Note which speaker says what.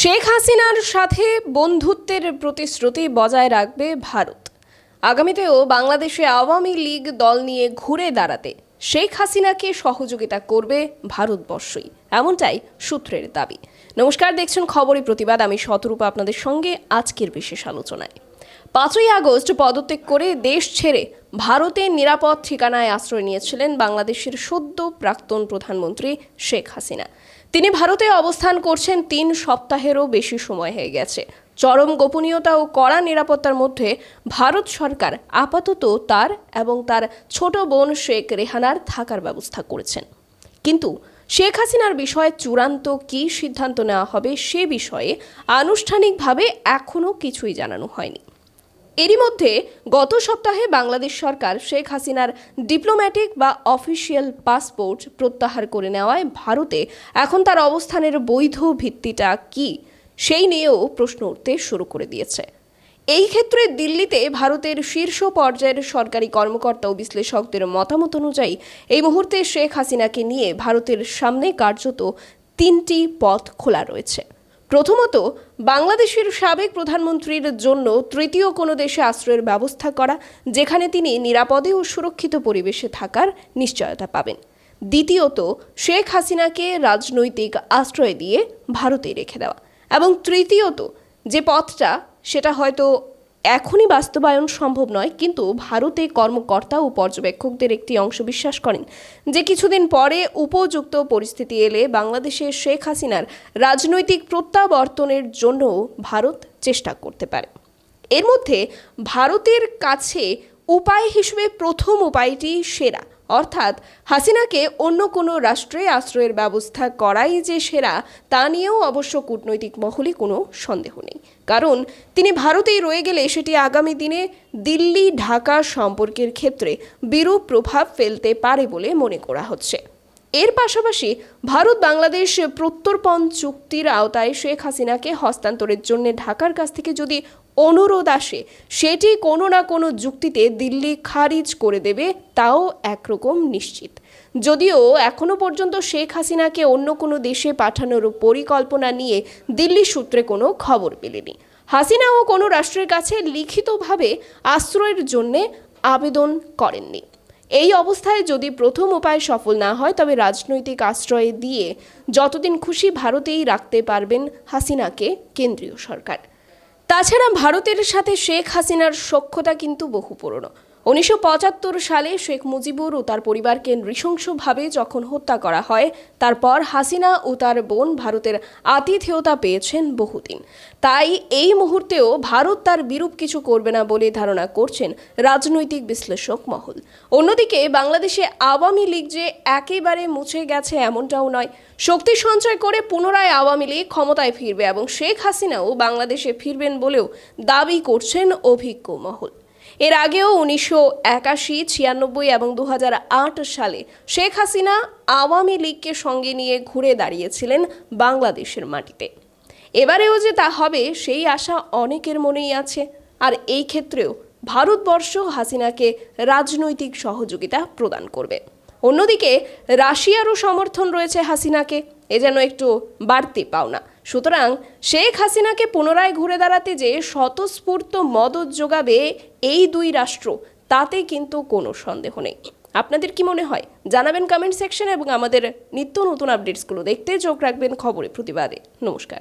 Speaker 1: শেখ হাসিনার সাথে বন্ধুত্বের প্রতিশ্রুতি বজায় রাখবে ভারত। আগামীতেও বাংলাদেশে আওয়ামী লীগ দল নিয়ে ঘুরে দাঁড়াতে শেখ হাসিনাকে সহযোগিতা করবে ভারতবর্ষই, এমনটাই সূত্রের দাবি। নমস্কার, দেখছেন খবরের প্রতিবাদ। আমি শতরূপা আপনাদের সঙ্গে আজকের বিশেষ আলোচনায়। পাঁচই আগস্ট পদত্যাগ করে দেশ ছেড়ে ভারতের নিরাপদ ঠিকানায় আশ্রয় নিয়েছিলেন বাংলাদেশের সদ্য প্রাক্তন প্রধানমন্ত্রী শেখ হাসিনা। তিনি ভারতে অবস্থান করছেন তিন সপ্তাহেরও বেশি সময় হয়ে গেছে। চরম গোপনীয়তা ও কড়া নিরাপত্তার মধ্যে ভারত সরকার আপাতত তার এবং তার ছোট বোন শেখ রেহানার থাকার ব্যবস্থা করেছেন। কিন্তু শেখ হাসিনার বিষয়ে চূড়ান্ত কী সিদ্ধান্ত নেওয়া হবে সে বিষয়ে আনুষ্ঠানিকভাবে এখনও কিছুই জানানো হয়নি। এরই মধ্যে গত সপ্তাহে বাংলাদেশ সরকার শেখ হাসিনার ডিপ্লোম্যাটিক বা অফিসিয়াল পাসপোর্ট প্রত্যাহার করে নেওয়ায় ভারতে এখন তার অবস্থানের বৈধ ভিত্তিটা কি সেই নিয়েও প্রশ্ন উঠতে শুরু করে দিয়েছে। এই ক্ষেত্রে দিল্লিতে ভারতের শীর্ষ পর্যায়ের সরকারি কর্মকর্তা ও বিশ্লেষকদের মতামত অনুযায়ী এই মুহূর্তে শেখ হাসিনাকে নিয়ে ভারতের সামনে কার্যত তিনটি পথ খোলা রয়েছে। প্রথমত, বাংলাদেশের সাবেক প্রধানমন্ত্রীর জন্য তৃতীয় কোনো দেশে আশ্রয়ের ব্যবস্থা করা, যেখানে তিনি নিরাপদে ও সুরক্ষিত পরিবেশে থাকার নিশ্চয়তা পাবেন। দ্বিতীয়ত, শেখ হাসিনাকে রাজনৈতিক আশ্রয় দিয়ে ভারতে রেখে দেওয়া। এবং তৃতীয়ত, যে পথটা, সেটা হয়তো এখনই বাস্তবায়ন সম্ভব নয়, কিন্তু ভারতে কর্মকর্তা ও পর্যবেক্ষকদের একটি অংশ বিশ্বাস করেন যে কিছুদিন পরে উপযুক্ত পরিস্থিতি এলে বাংলাদেশে শেখ হাসিনার রাজনৈতিক প্রত্যাবর্তনের জন্য ভারত চেষ্টা করতে পারে। এর মধ্যে ভারতের কাছে উপায় হিসেবে প্রথম উপায়টি সেরা। অর্থাৎ হাসিনাকে অন্য কোনো রাষ্ট্রে আশ্রয়ের ব্যবস্থা করাই যে সেরা, তা নিয়েও অবশ্য কূটনৈতিক মহলে কোনো সন্দেহ নেই। কারণ তিনি ভারতেই রয়ে গেলে সেটি আগামী দিনে দিল্লি ঢাকা সম্পর্কের ক্ষেত্রে বিরূপ প্রভাব ফেলতে পারে বলে মনে করা হচ্ছে। এর পাশাপাশি ভারত বাংলাদেশ প্রত্যর্পণ চুক্তির আওতায় শেখ হাসিনাকে হস্তান্তরের জন্য ঢাকার কাছ থেকে যদি অনুরোধ আসে, সেটি কোনো না কোনো যুক্তিতে দিল্লি খারিজ করে দেবে, তাও একরকম নিশ্চিত। যদিও এখনও পর্যন্ত শেখ হাসিনাকে অন্য কোনো দেশে পাঠানোর পরিকল্পনা নিয়ে দিল্লি সূত্রে কোনো খবর পেলেনি হাসিনাও কোনো রাষ্ট্রের কাছে লিখিতভাবে আশ্রয়ের জন্যে আবেদন করেননি। এই অবস্থায় যদি প্রথম উপায় সফল না হয়, তবে রাজনৈতিক আশ্রয় দিয়ে যতদিন খুশি ভারতেই রাখতে পারবেন হাসিনাকে কেন্দ্রীয় সরকার। তাছাড়া ভারতের সাথে শেখ হাসিনার সক্ষতা কিন্তু বহু পুরনো। উনিশশো পঁচাত্তর সালে শেখ মুজিবুর ও তার পরিবারকে নৃশংসভাবে যখন হত্যা করা হয়, তারপর হাসিনা ও তার বোন ভারতের আতিথেয়তা পেয়েছেন বহুদিন। তাই এই মুহূর্তেও ভারত তার বিরূপ কিছু করবে না বলে ধারণা করছেন রাজনৈতিক বিশ্লেষক মহল। অন্যদিকে বাংলাদেশে আওয়ামী লীগ যে একেবারে মুছে গেছে এমনটাও নয়। শক্তি সঞ্চয় করে পুনরায় আওয়ামী লীগ ক্ষমতায় ফিরবে এবং শেখ হাসিনাও বাংলাদেশে ফিরবেন বলেও দাবি করছেন অভিজ্ঞ মহল। এর আগেও উনিশশো একাশি, ছিয়ানব্বই এবং দু হাজার আট সালে শেখ হাসিনা আওয়ামী লীগকে সঙ্গে নিয়ে ঘুরে দাঁড়িয়েছিলেন বাংলাদেশের মাটিতে। এবারেও যে তা হবে, সেই আশা অনেকের মনেই আছে। আর এই ক্ষেত্রেও ভারতবর্ষ হাসিনাকে রাজনৈতিক সহযোগিতা প্রদান করবে। অন্যদিকে রাশিয়ারও সমর্থন রয়েছে হাসিনাকে, এ যেন একটু বাড়তি পাওনা সুতরাং শেখ হাসিনাকে পুনরায় ঘুরে দাঁড়াতে যে স্বতঃস্ফূর্ত মদত যোগাবে এই দুই রাষ্ট্র, তাতে কিন্তু কোনো সন্দেহ নেই। আপনাদের কি মনে হয়? জানাবেন কমেন্ট সেকশনে এবং আমাদের নিত্য নতুন আপডেটসগুলো দেখতে চোখ রাখবেন খবরে প্রতিবাদে। নমস্কার।